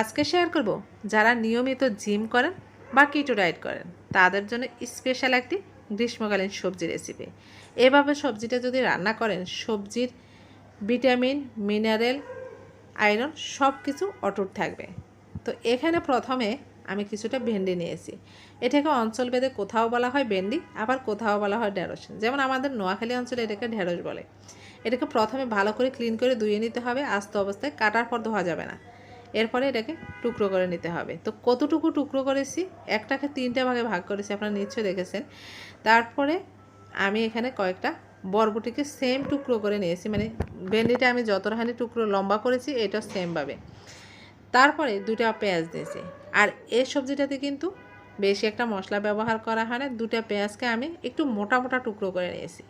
আজকে শেয়ার করব যারা নিয়মিত জিম করেন বা কিটো ডায়েট করেন, তাদের জন্য স্পেশাল একটি গ্রীষ্মকালীন সবজি রেসিপি এভাবে সবজিটা যদি রান্না করেন, সবজির ভিটামিন মিনারেল আয়রন সব কিছু অটুট থাকবে। তো এখানে প্রথমে আমি কিছুটা ভেন্ডি নিয়েছি। এটাকে অঞ্চলভেদে কোথাও বলা হয় ভেন্ডি, আবার কোথাও বলা হয় ঢেঁড়স। যেমন আমাদের নোয়াখালী অঞ্চলে এটাকে ঢেঁড়স বলে। এটাকে প্রথমে ভালো করে ক্লিন করে ধুয়ে নিতে হবে, আস্ত অবস্থায় কাটার পর ধোয়া যাবে না। এরপরে এটাকে টুকরো করে নিতে হবে। তো কতটুকু টুকরো করেছি? একটাকে তিনটা ভাগে ভাগ করেছি, আপনারা নিশ্চয়ই দেখেছেন। তারপরে আমি এখানে কয়েকটা বরবটিকে সেম টুকরো করে নিয়েছি মানে ভেন্ডিটা আমি যতখানি টুকরো লম্বা করেছি, এটা সেমভাবে তারপরে দুটা পেঁয়াজ দিয়েছি। আর এই সবজিটাতে কিন্তু বেশি একটা মশলা ব্যবহার করা হয় না দুটা পেঁয়াজকে আমি একটু মোটা মোটা টুকরো করে নিয়েছি।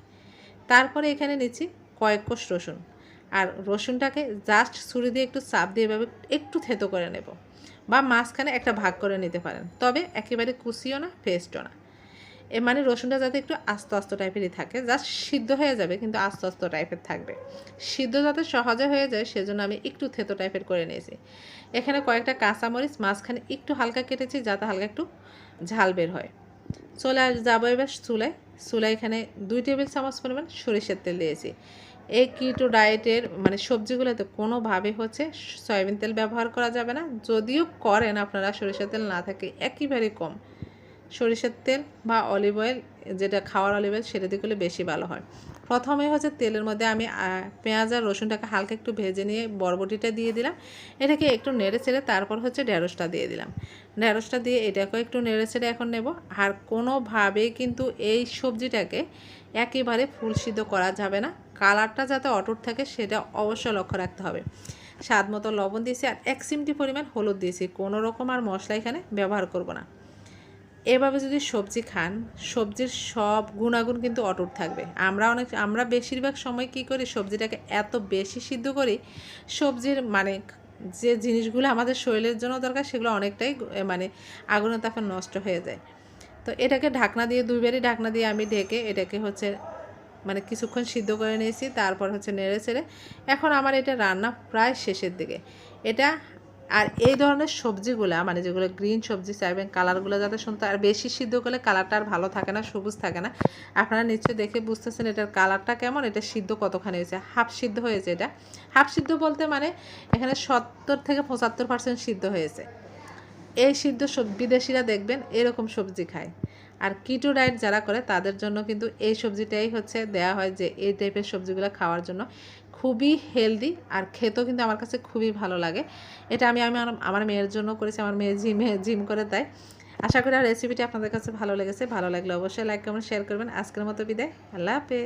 তারপরে এখানে নিচ্ছি কয়েক কোষ রসুন। আর রসুনটাকে জাস্ট ছুরি দিয়ে একটু চাপ দিয়ে এভাবে একটু থেতো করে নেব বা মাঝখানে একটা ভাগ করে নিতে পারেন। তবে একেবারে কুচিও না পেস্টও না। এ মানে রসুনটা যাতে একটু আস্ত আস্ত টাইপেরই থাকে জাস্ট সিদ্ধ হয়ে যাবে কিন্তু আস্ত আস্ত টাইপের থাকবে। সিদ্ধ যাতে সহজে হয়ে যায় সেজন্য আমি একটু থেতো টাইপের করে নিয়েছি। এখানে কয়েকটা কাঁচামরিচ, মাঝখানে একটু হালকা কেটেছি যাতে হালকা একটু ঝাল বের হয়। চলে যাব এবার চুলায়। চুলায় এখানে দুই টেবিল চামচ পরিমাণ সরিষার তেল দিয়েছি। এই কিটো ডায়েটের মানে সবজিগুলোতে কোনোভাবে হচ্ছে সয়াবিন তেল ব্যবহার করা যাবে না। যদিও করেন আপনারা, সরিষার তেল না থাকে, একেবারে কম। সরিষার তেল বা অলিভ অয়েল যেটা খাওয়ার অলিভ অয়েল সেটা করলে বেশি ভালো হয়। প্রথমে হচ্ছে তেলের মধ্যে আমি পেঁয়াজ আর রসুনটাকে হালকা একটু ভেজে নিয়ে বরবটিটা দিয়ে দিলাম। এটাকে একটু নেড়ে ছেড়ে তারপর হচ্ছে ঢেঁড়সটা দিয়ে দিলাম। ঢেঁড়সটা দিয়ে এটাকেও একটু নেড়ে ছেড়ে এখন নেব। আর কোনোভাবেই কিন্তু এই সবজিটাকে একেবারে ফুল সিদ্ধ করা যাবে না। কালারটা যাতে অটুট থাকে সেটা অবশ্যই লক্ষ্য রাখতে হবে। স্বাদ মতো লবণ দিয়েছি আর এক চিমটি পরিমাণ হলুদ দিয়েছি। কোনো রকম আর মশলা এখানে ব্যবহার করব না। এভাবে যদি সবজি খান, সবজির সব গুণাগুণ কিন্তু অটুট থাকবে। আমরা অনেক, আমরা বেশিরভাগ সময় কি করি, সবজিটাকে এত বেশি সিদ্ধ করি, সবজির মানে যে জিনিসগুলো আমাদের শরীরের জন্য দরকার, সেগুলো অনেকটাই মানে আগুনের তাপে নষ্ট হয়ে যায়। তো এটাকে ঢাকনা দিয়ে, দুইবারই ঢাকনা দিয়ে আমি ঢেকে এটাকে হচ্ছে মানে কিছুক্ষণ সিদ্ধ করে নিয়েছি, তারপর হচ্ছে নেড়ে ছেড়ে এখন আমার এটা রান্না প্রায় শেষের দিকে। এটা আর এই ধরনের সবজিগুলা মানে যেগুলো গ্রিন সবজি চাইবেন কালারগুলো যাতে শুনতে আর বেশি সিদ্ধ করলে কালারটা আর ভালো থাকে না, সবুজ থাকে না, আপনারা নিশ্চয়ই দেখে বুঝতেছেন এটার কালারটা কেমন, এটা সিদ্ধ কতখানি হয়েছে হাফ সিদ্ধ হয়েছে এটা। হাফ সিদ্ধ বলতে মানে এখানে সত্তর থেকে পঁচাত্তর পার্সেন্ট সিদ্ধ হয়েছে। এই সিদ্ধ বিদেশিরা দেখবেন এরকম সবজি খায়। আর কিটো ডায়েট যারা করে তাদের জন্য কিন্তু এই সবজিটাই হচ্ছে দেয়া হয় যে এই টাইপের সবজিগুলো খাওয়ার জন্য। খুবই হেলদি আর খেতেও কিন্তু আমার কাছে খুবই ভালো লাগে। এটা আমি আমি আমার- মেয়ের জন্য করেছি, আমার মেয়ে জিমে জিম করে দেয়। আশা করি আর রেসিপিটি আপনাদের কাছে ভালো লেগেছে। ভালো লাগলে অবশ্যই লাইক কমেন্ট শেয়ার করবেন। আজকের মতো বিদায়। আল্লাহ হাফেজ।